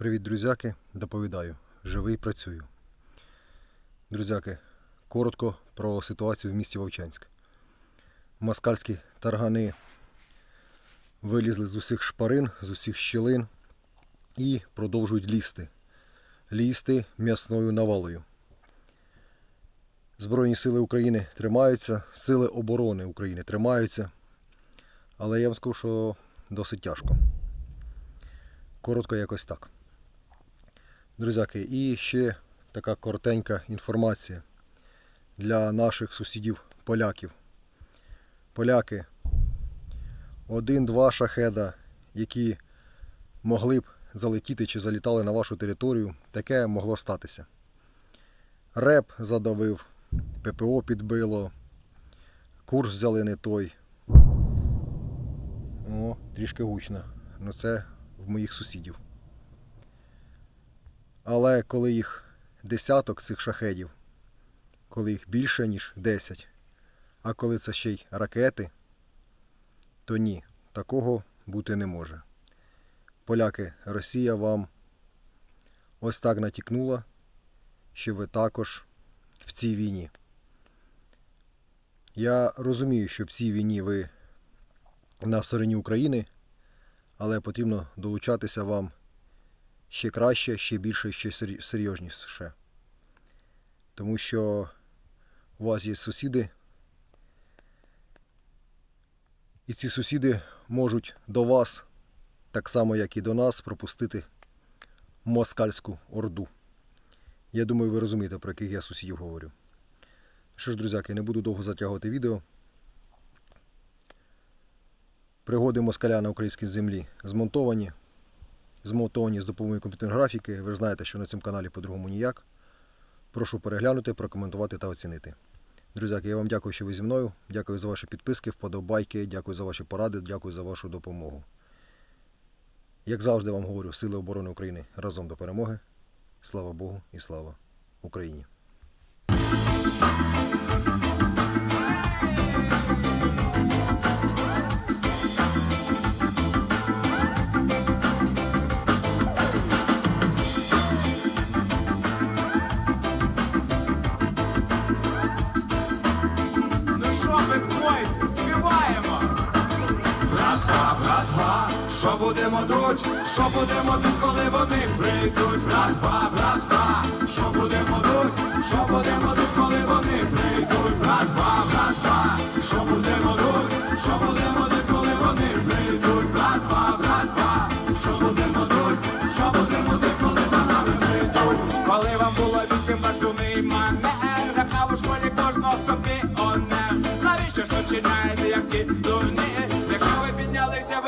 Привіт, друзяки, доповідаю. Живий працюю. Друзяки, коротко про ситуацію в місті Вовчанськ. Москальські таргани вилізли з усіх шпарин, з усіх щілин і продовжують лізти. Лізти м'ясною навалою. Збройні сили України тримаються, сили оборони України тримаються. Але я вам скажу, що досить тяжко. Коротко якось так. Друзяки, і ще така коротенька інформація для наших сусідів поляків. Поляки, один-два шахеда, які могли б залетіти чи залітали на вашу територію, таке могло статися. Реп задавив, ППО підбило, курс взяли не той. О, трішки гучно. Ну це в моїх сусідів. Але коли їх десяток цих шахедів, коли їх більше, ніж 10, а коли це ще й ракети, то ні, такого бути не може. Поляки, Росія вам ось так натякнула, що ви також в цій війні. Я розумію, що в цій війні ви на стороні України, але потрібно долучатися вам ще краще, ще більше, ще сер- серйозніше. Тому що у вас є сусіди, і ці сусіди можуть до вас, так само як і до нас, пропустити москальську орду. Я думаю, ви розумієте, про яких я сусідів говорю. Що ж, друзяки, не буду довго затягувати відео. Пригоди москаля на українській землі змонтовані. Змонтовані з допомогою комп'ютерної графіки. Ви ж знаєте, що на цьому каналі по-другому ніяк. Прошу переглянути, прокоментувати та оцінити. Друзяки, я вам дякую, що ви зі мною. Дякую за ваші підписки, вподобайки, дякую за ваші поради, дякую за вашу допомогу. Як завжди вам говорю, Сили оборони України разом до перемоги. Слава Богу і слава Україні! Раз-два, раз-два, що будемо дуть, що будемо дуть, коли вони прийдуть. Раз-два, раз-два, що будемо дуть, що будемо дуть, коли вони прийдуть.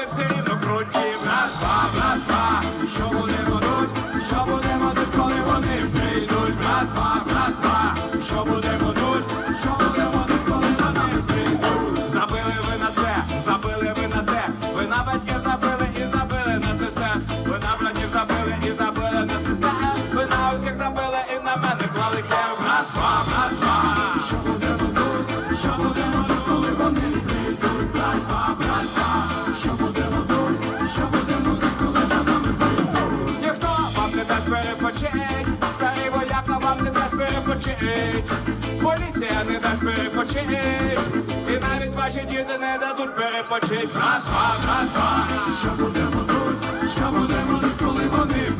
Піднялися, ви круті. Раз, два, раз, два, що будемо дуть, що будемо дуть, коли вони прийдуть. Раз, два, раз, два, що будемо дуть, що будемо дуть, коли за нами прийдуть. Забили ви на це, забили ви на те, ви на батьків забили і забили на сестер. Ви на братів забили і забили на сестер. Ви на усіх забили і на мене клали хер. Перепочить, і навіть ваші діти не дадуть перепочить. Раз, два, раз, два. Що будемо тут, що будемо тут, коли вони